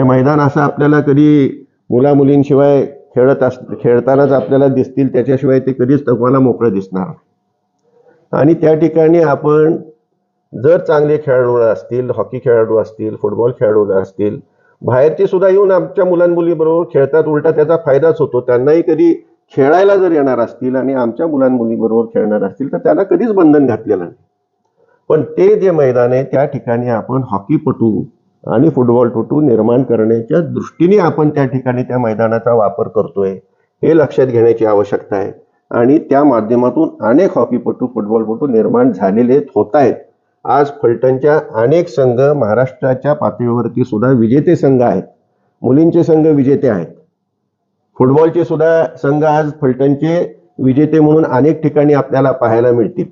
हे मैदान असं आपल्याला कधी मुलामुलींशिवाय खेळत अस खेळतानाच आपल्याला दिसतील त्याच्याशिवाय ते कधीच तुम्हाला मोकळं दिसणार आणि त्या ठिकाणी आपण जर चांगले खेळाडू असतील हॉकी खेळाडू असतील फुटबॉल खेळाडू असतील बाहेरचे सुद्धा येऊन आमच्या मुलांमुलीबरोबर खेळतात उलटा त्याचा फायदाच होतो. त्यांनाही कधी खेळायला जर येणार असतील आणि आमच्या मुलांमुलीबरोबर खेळणार असतील तर त्यांना कधीच बंधन घातलेलं नाही. पण ते जे मैदान आहे त्या ठिकाणी आपण हॉकीपटू आणि फुटबॉलपटू निर्माण करण्याच्या दृष्टीने आपण त्या ठिकाणी त्या मैदानाचा वापर करतोय हे लक्षात घेण्याची आवश्यकता आहे. आणि त्या माध्यमातून अनेक हॉकीपटू फुटबॉलपटू निर्माण झालेले होत आहेत. आज फलटणच्या अनेक संघ महाराष्ट्राच्या पातळीवरती सुद्धा विजेते संघ आहेत. मुलींचे संघ विजेते आहेत. फुटबॉलचे सुद्धा संघ आज फलटणचे विजेते म्हणून अनेक ठिकाणी आपल्याला पाहायला मिळतील.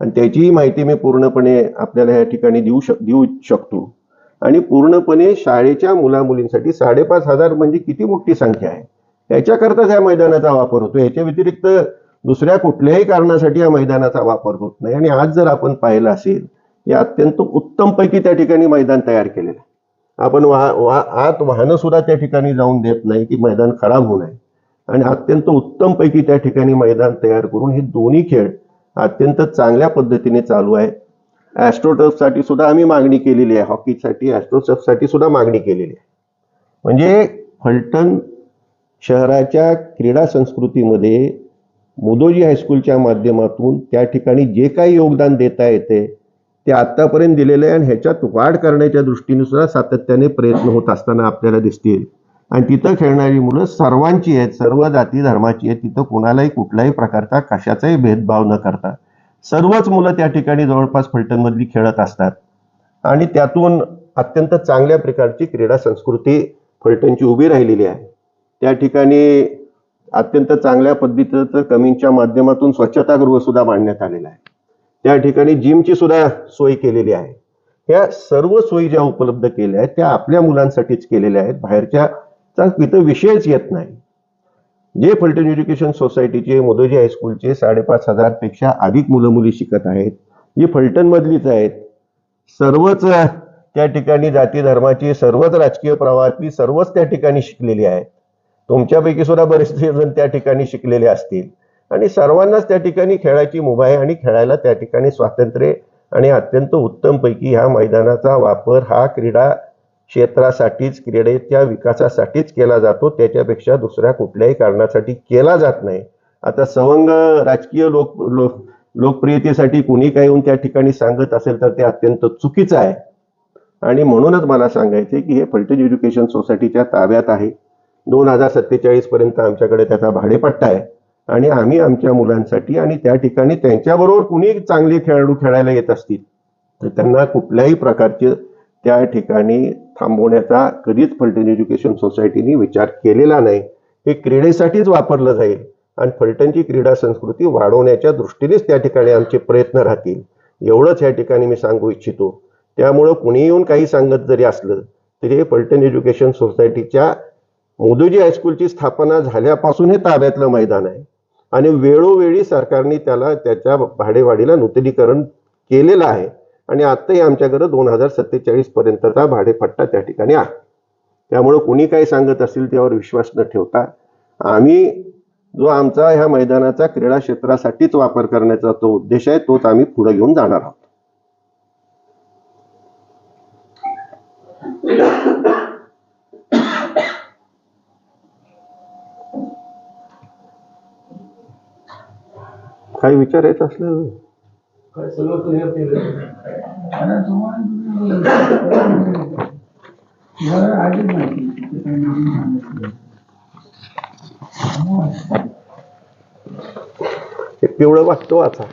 आणि त्याचीही माहिती मी पूर्णपणे आपल्याला या ठिकाणी देऊ शक देऊ शकतो. आणि पूर्णपणे शाळेच्या मुलामुलींसाठी साडेपाच हजार म्हणजे किती मोठी संख्या आहे? याच्याकरताच या मैदानाचा वापर होतो याच्या व्यतिरिक्त दुसऱ्या कुठल्याही कारणासाठी या मैदानाचा वापर होत नाही. आणि आज जर आपण पाहिलं असेल हे अत्यंत उत्तमपैकी त्या ठिकाणी मैदान तयार केलेलं आहे. आपण वाह वा आत वाहनं सुद्धा त्या ठिकाणी जाऊन देत नाही की मैदान खराब होऊ नये. आणि अत्यंत उत्तमपैकी त्या ठिकाणी मैदान तयार करून हे दोन्ही खेळ अत्यंत चांगल्या पद्धतीने चालू आहे ॲस्ट्रोटर्फसाठी सुद्धा आम्ही मागणी केलेली आहे. हॉकीसाठी ॲस्ट्रोटर्फसाठी सुद्धा मागणी केलेली आहे. म्हणजे फलटण शहराच्या क्रीडा संस्कृतीमध्ये मुदोजी हायस्कूलच्या माध्यमातून त्या ठिकाणी जे काही योगदान देता येते ते आत्तापर्यंत दिलेलं आहे आणि ह्याच्यात वाढ करण्याच्या दृष्टीने सुद्धा सातत्याने प्रयत्न होत असताना आपल्याला दिसतील. आणि तिथं खेळणारी मुलं सर्वांची आहेत सर्व जाती धर्माची आहेत. तिथं कुणालाही कुठल्याही प्रकारचा कशाचाही भेदभाव न करता. सर्वच मुलं त्या ठिकाणी जवळपास फलटणमधली खेळत असतात. आणि त्यातून अत्यंत चांगल्या प्रकारची क्रीडा संस्कृती फलटणची उभी राहिलेली आहे. त्या ठिकाणी अत्यंत चांगल्या पद्धतीचं कमींच्या माध्यमातून स्वच्छतागृह सुद्धा बांधण्यात आलेलं आहे. त्या ठिकाणी जिमची सुद्धा सोय केलेली आहे. ह्या सर्व सोयी ज्या उपलब्ध केल्या आहेत त्या आपल्या मुलांसाठीच केलेल्या आहेत. बाहेरच्या चा तिथं विषयच येत नाही. जे फलटण एज्युकेशन सोसायटीचे मोदोजी हायस्कूलचे साडेपाच हजारपेक्षा अधिक मुलं मुली शिकत आहेत. जी फलटणमधलीच आहेत. सर्वच त्या ठिकाणी जाती धर्माची सर्वच राजकीय प्रवाहातली सर्वच त्या ठिकाणी शिकलेली आहेत. तुमच्यापैकी सुद्धा बरेचसे जण त्या ठिकाणी शिकलेले असतील. आणि सर्वांनाच त्या ठिकाणी खेळायची मुभा आहे आणि खेळायला त्या ठिकाणी स्वातंत्र्य आणि अत्यंत उत्तमपैकी ह्या मैदानाचा वापर हा क्रीडा क्षेत्रासाठीच क्रीडेच्या विकासासाठीच केला जातो. त्याच्यापेक्षा दुसऱ्या कुठल्याही कारणासाठी केला जात नाही. आता सवंग राजकीय लोक लोक लोकप्रियतेसाठी कुणी काही येऊन त्या ठिकाणी सांगत असेल तर ते अत्यंत चुकीचं आहे. आणि म्हणूनच मला सांगायचे की हे फलटेज एज्युकेशन सोसायटीच्या ताब्यात आहे. दोन हजार सत्तेचाळीस पर्यंत आमच्याकडे त्याचा भाडेपट्टा आहे. आणि आम्ही आमच्या मुलांसाठी आणि त्या ठिकाणी त्यांच्याबरोबर कुणी चांगले खेळाडू खेळायला येत असतील तर त्यांना कुठल्याही प्रकारचे त्या ठिकाणी थांबवण्याचा कधीच फलटण एज्युकेशन सोसायटीने विचार केलेला नाही. हे क्रीडेसाठीच वापरलं जाईल आणि फलटणची क्रीडा संस्कृती वाढवण्याच्या दृष्टीनेच त्या ठिकाणी आमचे प्रयत्न राहतील. एवढंच या ठिकाणी मी सांगू इच्छितो. त्यामुळं कुणी येऊन काही सांगत जरी असलं तरी हे फलटण एज्युकेशन सोसायटीच्या मोदोजी हायस्कूलची स्थापना झाल्यापासून हे ताब्यातलं मैदान आहे. आणि वेळोवेळी सरकारने त्याला त्याच्या भाडेवाढीला नूतनीकरण केलेलं आहे. आणि आत्ताही आमच्याकडे दोन हजार सत्तेचाळीस पर्यंतचा भाडेपट्टा त्या ठिकाणी आहे. त्यामुळं कुणी काही सांगत असेल त्यावर विश्वास न ठेवता आम्ही जो आमचा ह्या मैदानाचा क्रीडा क्षेत्रासाठीच वापर करण्याचा तो उद्देश आहे तोच आम्ही पुढे घेऊन जाणार आहोत. काही विचारायचं असलं? काय आता ते पिवळं वाटतो वाचा